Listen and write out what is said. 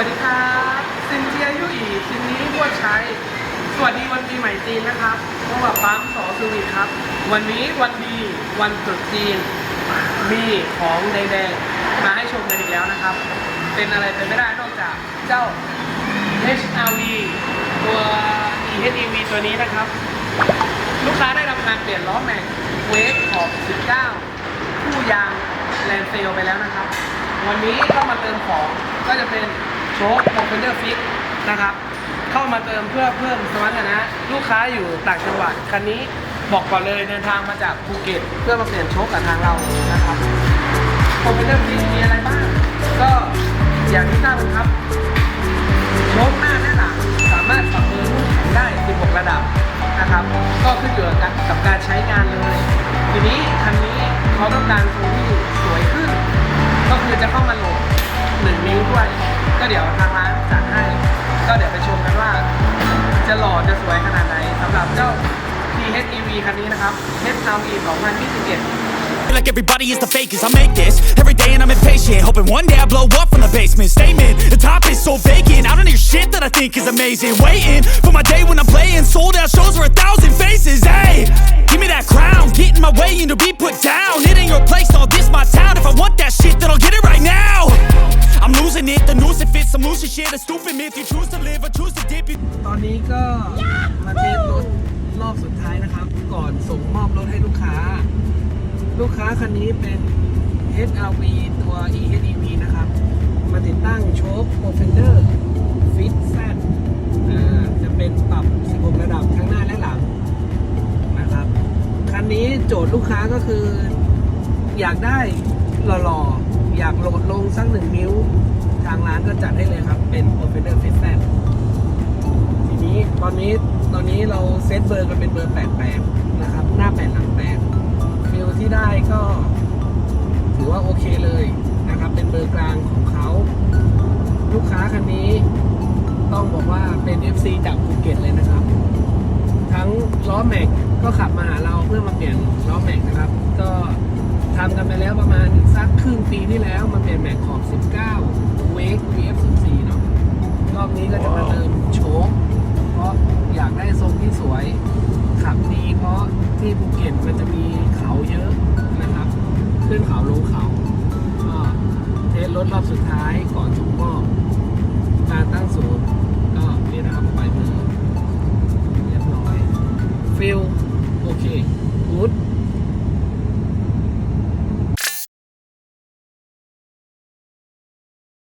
วัสดีครับซินเจียยุอีชิ้นนี้บวดใช้ สวัสดีวันปีใหม่จีนนะครับพบกับปั๊มสอสวีทครับ วันนี้วันดีวันตรุษจีน มีของแดงๆมาให้ชมกันอีกแล้วนะครับ เป็นอะไรไปไม่ได้นอกจากเจ้า HRV ตัว EHEV ตัวนี้นะครับ ลูกค้าได้ทำการเปลี่ยนล้อแม็กเวฟขอบ 19 คู่ยางแลนเซลไปแล้วนะครับ วันนี้เข้ามาเติมของก็จะเป็น โชคโ o เ e นเดอร์ฟิตนะครับ เข้ามาเติมเพื่อเพิ่มสมรรถนะ ลูกค้าอยู่ต่างจังหวัดคันนี้บอกก่อนเลยเดินทางมาจากภูเก็ตเพื่อมาเปลี่ยนโชคกับทางเรานะครับโ o เ e นเดอร์ฟิตมีอะไรบ้าง ก็อย่างที่ทราบครับ โชคหน้าและหลังสามารถปรับเอนรูปแข็งได้ 16 ระดับนะครับ ก็ขึ้นอยู่กับการกับการใช้งานเลย ทีนี้คันนี้เขาต้องการทรงที่สวย เจ้า PHEV คันนี้นะครับ HRV 2021 Like everybody is the fakest, I make this every day and I'm impatient. Hoping one day I blow up from the basement. Statement, the top is so vacant. I don't hear shit that I think is amazing. Waiting for my day when I'm playing sold out shows for a thousand faces. Hey, give me that crown, get in my way and to be put down. It ain't your place, no, this my town. If I want that shit, then I'll get it right now. I'm losing it, the noose it fits. I'm losing shit, a stupid myth. You choose to live or choose to dip it. ตอนนี้ก็มาเทสรถ ค้าคันนี้เป็น HRV ตัว EHEV นะครับ มาติดตั้งโชค Offender Fit Z อ่าจะเป็นปรับ 16 ระดับทั้งหน้าและหลังนะครับ คันนี้โจทย์ลูกค้าก็คือ อยากได้หล่อๆ อยากโหลดลงสักหนึ่งนิ้ว ทางร้านก็จัดให้เลยครับ เป็น Offender Fit Z ทีนี้ตอนนี้ตอนนี้เราเซตเบอร์กันเป็นเบอร์ 88 นะครับ หน้า8หลัง ก็ถือว่าโอเคเลยนะครับ เป็นเบอร์กลางของเขาลูกค้าคันนี้ต้องบอกว่าเป็น FC จากภูเก็ตเลยนะครับ ทั้งล้อแม็กก็ขับมาหาเราเพื่อมาเปลี่ยนล้อแม็กนะครับ ก็ทำกันไปแล้วประมาณสักครึ่งปีที่แล้วมาเปลี่ยนแม็กขอบ 19เวก VF14 เนาะรอบนี้ก็จะมาเติมโชคเพราะอยากได้ทรงที่สวย ขับดีเพราะที่ภูเก็ต เขาลงเขา ก็เทสรถรอบสุดท้ายก่อนส่งมอบการตั้งศูนย์ก็นี่นะครับไปเมือ